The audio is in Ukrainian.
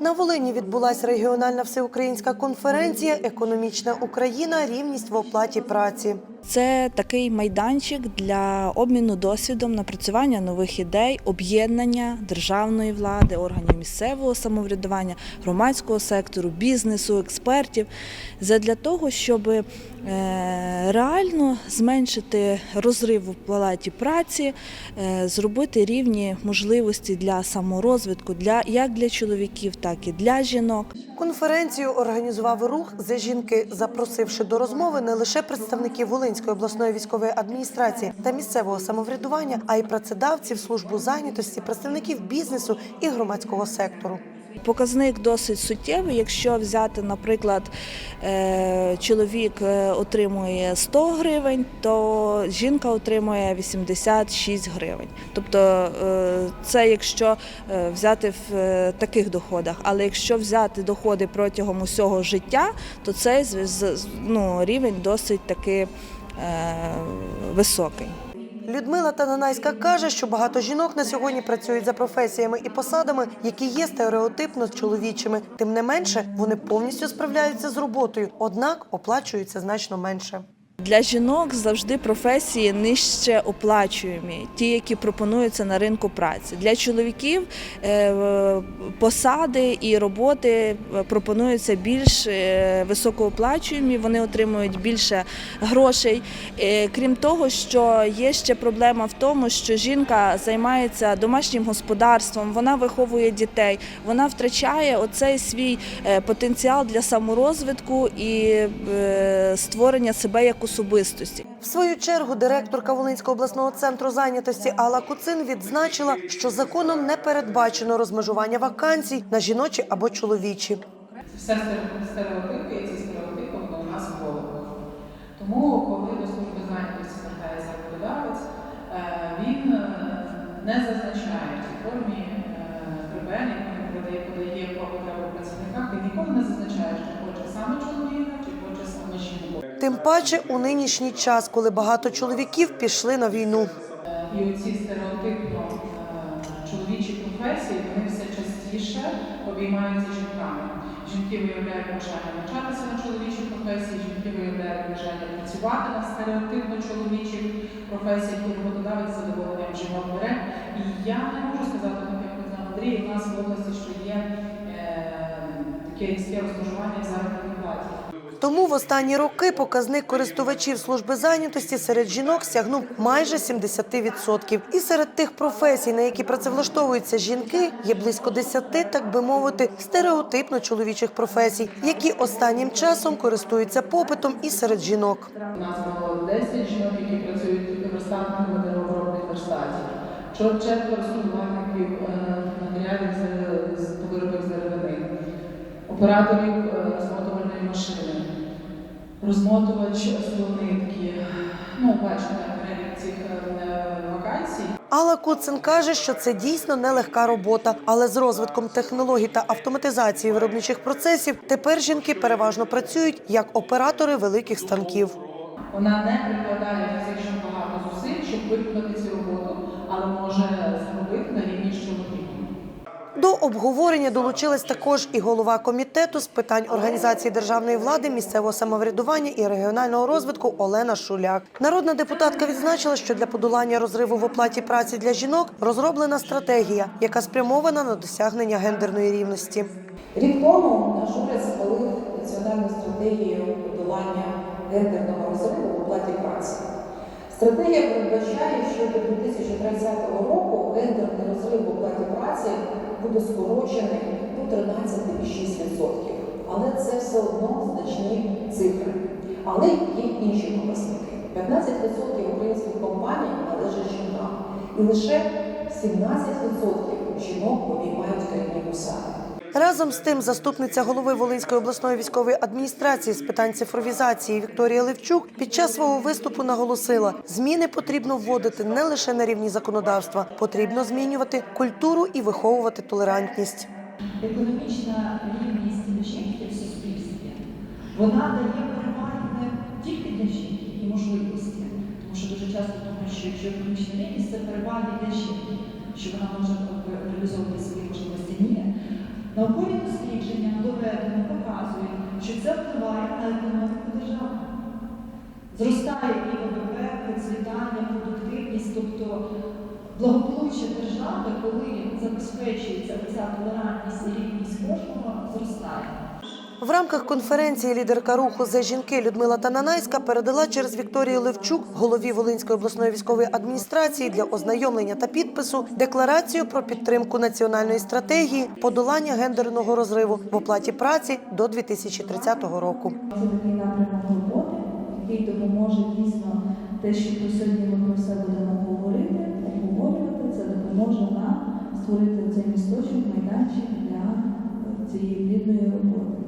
На Волині відбулася регіональна всеукраїнська конференція Економічна Україна. Рівність в оплаті праці. Це такий майданчик для обміну досвідом, напрацювання нових ідей, об'єднання державної влади, органів місцевого самоврядування, громадського сектору, бізнесу, експертів для того, щоб е, реально зменшити розрив в оплаті праці, е, зробити рівні можливості для саморозвитку для як для чоловіків, так і для жінок. Конференцію організував рух за жінки, запросивши до розмови не лише представників Волинської обласної військової адміністрації та місцевого самоврядування, а й працедавців, службу зайнятості, представників бізнесу і громадського сектору. Показник досить суттєвий. Якщо взяти, наприклад, е, чоловік е, отримує 100 гривень, то жінка отримує 86 гривень. Тобто е, це якщо взяти в таких доходах. Але якщо взяти доходи протягом усього життя, то цей ну, рівень досить таки високий. Людмила Тананайська каже, що багато жінок на сьогодні працюють за професіями і посадами, які є стереотипно чоловічими. Тим не менше, вони повністю справляються з роботою, однак оплачуються значно менше. Для жінок завжди професії нижче оплачуємі, ті, які пропонуються на ринку праці. Для чоловіків е, посади і роботи е, пропонуються більш е, високооплачуємі, вони отримують більше грошей. Крім того, що є ще проблема в тому, що жінка займається домашнім господарством, вона виховує дітей, вона втрачає оцей свій потенціал для саморозвитку і створення себе як особистості. В свою чергу директорка Волинського обласного центру зайнятості Алла Куцин відзначила, що законом не передбачено розмежування вакансій на жіночі або чоловічі. все стереотипи, і ці стереотипи вони у нас в головах. Тому, коли до служби зайнятості звертається роботодавець, е, він е, не зазначає в формі ПБН, яку він подає, подає по потребу працівника, він ніколи не зазначає, що хоче саме чоловіка, чи хоче саме жінку. Тим паче у нинішній час, коли багато чоловіків пішли на війну. І оці стереотипно е, чоловічі професії вони все частіше обіймаються жінками. Жінки виявляють бажання навчатися на чоловічі професії, жінки виявляють бажання працювати на стереотипно чоловічих професіях, і роботодавець задоволенням жінок бере. І я не можу сказати, як казав Андрій, у нас в області, що є е, таке різке розташування в заробітній платі. Тому в останні роки показник користувачів служби зайнятості серед жінок сягнув майже 70%. І серед тих професій, на які працевлаштовуються жінки, є близько 10, так би мовити, стереотипно чоловічих професій, які останнім часом користуються попитом і серед жінок. У нас було 10 жінок, які працюють верстатниками деревообробних верстатів, Чо- четверо складувальників е, матеріалів з, з деревини, операторів е, розмотувальної машини, розмотувач струни такі. Ну, перелік цих е, вакансій. Алла Куцин каже, що це дійсно нелегка робота, але з розвитком технологій та автоматизації виробничих процесів тепер жінки переважно працюють як оператори великих станків. Вона не прикладає фізично багато зусиль, щоб виконати цю роботу, але може зробити на рівні з чоловіком. До обговорення долучилась також і голова комітету з питань організації державної влади, місцевого самоврядування і регіонального розвитку Олена Шуляк. Народна депутатка відзначила, що для подолання розриву в оплаті праці для жінок розроблена стратегія, яка спрямована на досягнення гендерної рівності. Рік тому наш уряд схвалив національну стратегію подолання гендерного розриву в оплаті праці. Стратегія передбачає, що до 2030 року гендерний розрив в оплаті праці буде скорочений до 13,6%. Але це все одно значні цифри. Але є інші показники. 15% українських компаній належать жінкам, і лише 17% жінок обіймають керівні посади. Разом з тим, заступниця голови Волинської обласної військової адміністрації з питань цифровізації Вікторія Левчук під час свого виступу наголосила, зміни потрібно вводити не лише на рівні законодавства, потрібно змінювати культуру і виховувати толерантність. економічна рівність в суспільстві, вона дає переваги не тільки для жінки і можливості, тому що дуже часто думають, що якщо економічна рівність це переваги для жінки, що вона може реалізовувати свої можливості. Ні. Наукові дослідження доведено показують, що це впливає на економіку держави. Зростає і ВВП, процвітання, продуктивність, тобто благополуччя держави, коли забезпечується ця толерантність і рівність кожного, зростає. В рамках конференції лідерка руху за жінки Людмила Тананайська передала через Вікторію Левчук, голові Волинської обласної військової адміністрації, для ознайомлення та підпису декларацію про підтримку національної стратегії подолання гендерного розриву в оплаті праці до 2030 року. Це такий напрямок роботи, який допоможе дійсно те, що сьогодні ми про все будемо говорити, обговорювати. Це допоможе нам створити цей місточок, майданчик для цієї плідної роботи.